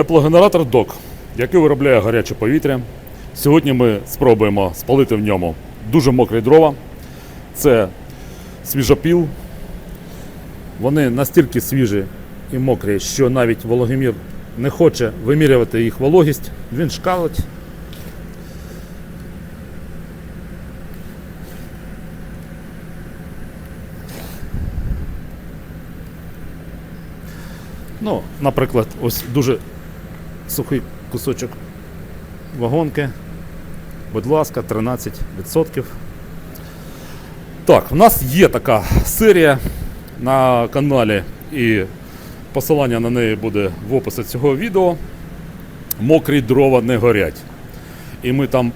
Теплогенератор ДОК, який виробляє гаряче повітря. Сьогодні ми спробуємо спалити в ньому дуже мокрі дрова. Це свіжопіл. Вони настільки свіжі і мокрі, що навіть вологомір не хоче вимірювати їх вологість. Він шкалить. Ну, наприклад, ось дуже сухий кусочок вагонки. Будь ласка, 13%. Так, в нас є така серія на каналі, і посилання на неї буде в описі цього відео. Мокрі дрова не горять. І ми там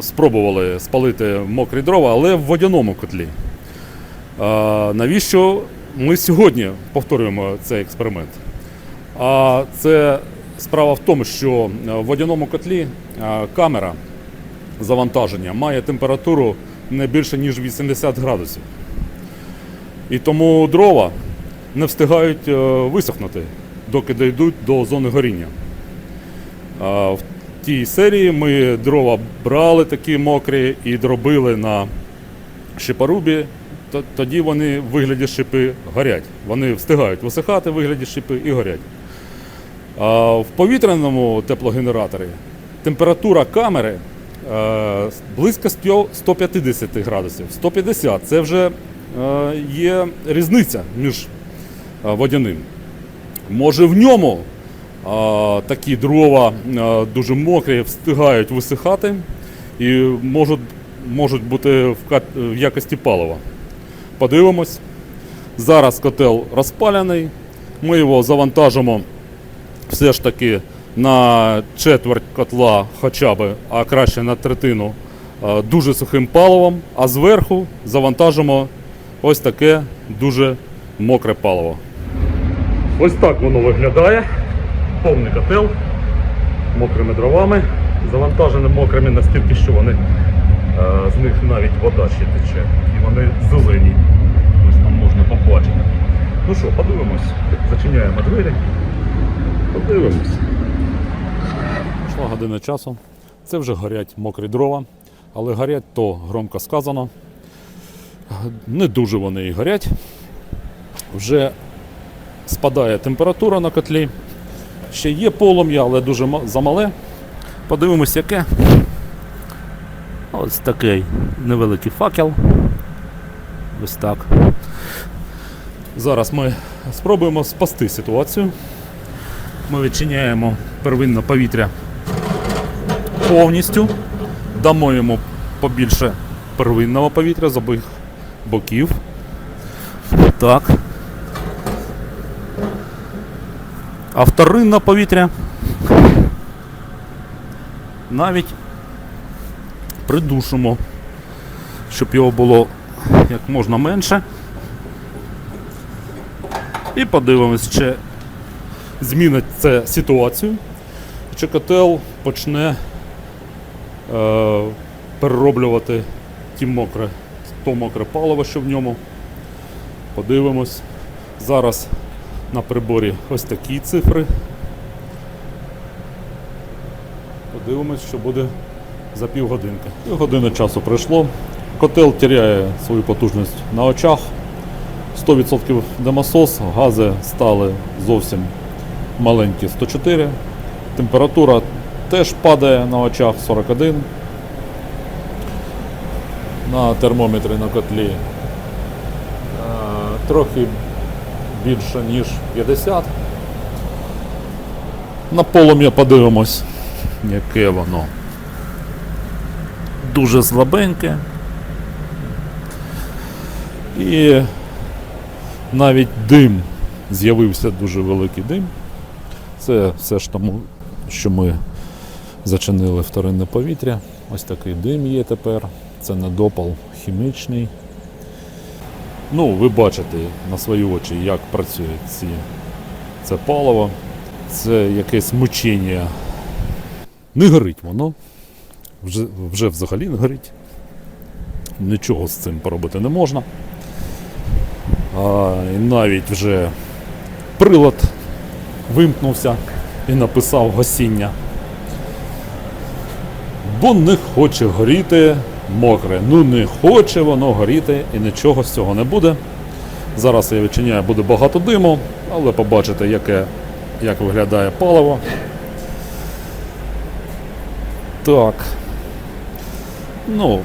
спробували спалити мокрі дрова, але в водяному котлі. А, навіщо ми сьогодні повторюємо цей експеримент? А це справа в тому, що в водяному котлі камера завантаження має температуру не більше ніж 80 градусів. І тому дрова не встигають е, висохнути, доки дійдуть до зони горіння. В тій серії ми дрова брали такі мокрі і дробили на шипорубі. Тоді вони в вигляді шипи горять. Вони встигають висихати в вигляді шипи і горять. В повітряному теплогенераторі температура камери е, близько 150 градусів. 150 це вже е, є різниця між е, водяним. Може в ньому такі дрова дуже мокрі, встигають висихати і можуть, можуть бути в якості палива. Подивимось. Зараз котел розпалений. Ми його завантажимо все ж таки на четверть котла хоча б, а краще на третину е, дуже сухим паливом, а зверху завантажимо ось таке дуже мокре паливо. Ось так воно виглядає. Повний котел мокрими дровами, завантажені мокрими настільки, що вони е, з них навіть вода ще тече. І вони зелені. Ось там можна побачити. Ну що, подивимось. Зачиняємо двері. Подивимось. Пішла година часу. Це вже горять мокрі дрова, але горять то громко сказано. Не дуже вони і горять. Вже спадає температура на котлі. Ще є полум'я, але дуже замале. Подивимось, яке. Ось такий невеликий факел. Ось так. Зараз ми спробуємо спасти ситуацію. Ми відчиняємо первинне повітря повністю. Дамо йому побільше первинного повітря з обох боків. Так. А вторинне повітря навіть придушимо, щоб його було як можна менше. І подивимось, чи змінить це ситуацію, чи котел почне е, перероблювати ті мокре, то мокре паливо, що в ньому. Подивимось. Зараз на приборі ось такі цифри. Подивимось, що буде за півгодинки. Півгодини часу пройшло. Котел теряє свою потужність на очах. 100% демосос, гази стали зовсім маленькі 104. Температура теж падає на очах 41. На термометрі на котлі е, трохи більше, ніж 50. На полум'я подивимось, яке воно. Дуже слабеньке. І навіть дим з'явився дуже великий дим. Це все ж тому, що ми зачинили вторинне повітря. Ось такий дим є тепер. Це недопал хімічний. Ну, ви бачите на свої очі, як працює ці, це паливо. Це якесь мучення. Не горить воно. Вже, вже взагалі не горить. Нічого з цим поробити не можна. А, і навіть вже прилад вимкнувся. і написав гасіння. Бо не хоче горіти мокре. Ну не хоче воно горіти і нічого з цього не буде. Зараз я відчиняю, буде багато диму, але побачите, яке, як виглядає паливо. Так. Ну.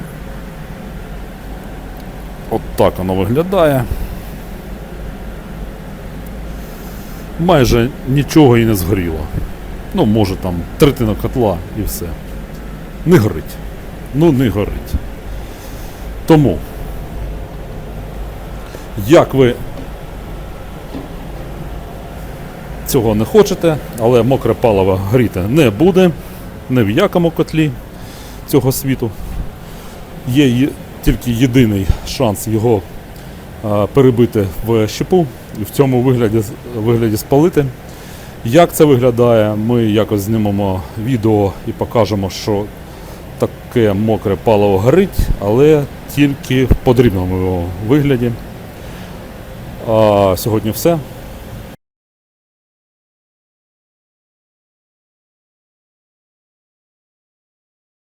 От так воно виглядає. Майже нічого і не згоріло. Ну, може там третина котла і все. Не горить. Ну, не горить. Тому, як ви цього не хочете, але мокре паливо гріти не буде ні в якому котлі цього світу. Є тільки єдиний шанс його перебити в щепу і в цьому вигляді, вигляді спалити. Як це виглядає, ми якось знімемо відео і покажемо, що таке мокре паливо горить, але тільки в подрібному вигляді. А сьогодні все.